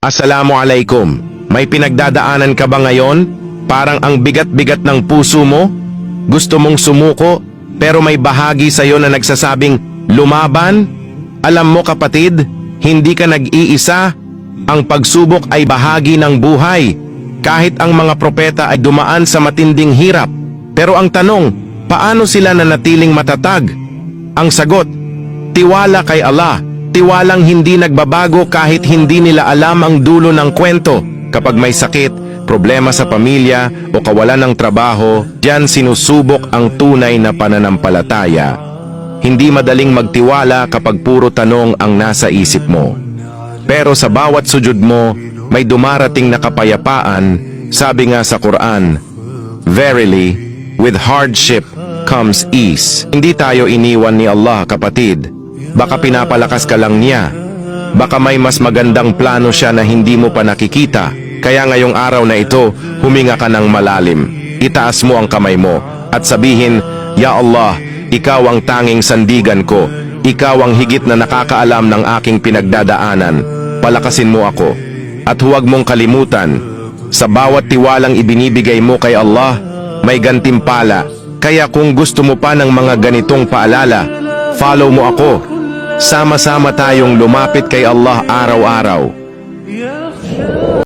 Assalamualaikum. May pinagdadaanan ka ba ngayon? Parang ang bigat-bigat ng puso mo? Gusto mong sumuko, pero may bahagi sa'yo na nagsasabing, lumaban? Alam mo kapatid, hindi ka nag-iisa. Ang pagsubok ay bahagi ng buhay. Kahit ang mga propeta ay dumaan sa matinding hirap. Pero ang tanong, paano sila nanatiling matatag? Ang sagot, tiwala kay Allah. Tiwalang hindi nagbabago kahit hindi nila alam ang dulo ng kwento. Kapag may sakit, problema sa pamilya o kawalan ng trabaho, diyan sinusubok ang tunay na pananampalataya. Hindi madaling magtiwala kapag puro tanong ang nasa isip mo. Pero sa bawat sujud mo, may dumarating na kapayapaan, sabi nga sa Quran, Verily, with hardship comes ease. Hindi tayo iniwan ni Allah, kapatid. Baka pinapalakas ka lang niya. Baka may mas magandang plano siya na hindi mo pa nakikita. Kaya ngayong araw na ito, huminga ka ng malalim. Itaas mo ang kamay mo at sabihin, Ya Allah, Ikaw ang tanging sandigan ko. Ikaw ang higit na nakakaalam ng aking pinagdadaanan. Palakasin mo ako. At huwag mong kalimutan, sa bawat tiwalang ibinibigay mo kay Allah, may gantimpala. Kaya kung gusto mo pa ng mga ganitong paalala, follow mo ako. Sama-sama tayong lumapit kay Allah araw-araw.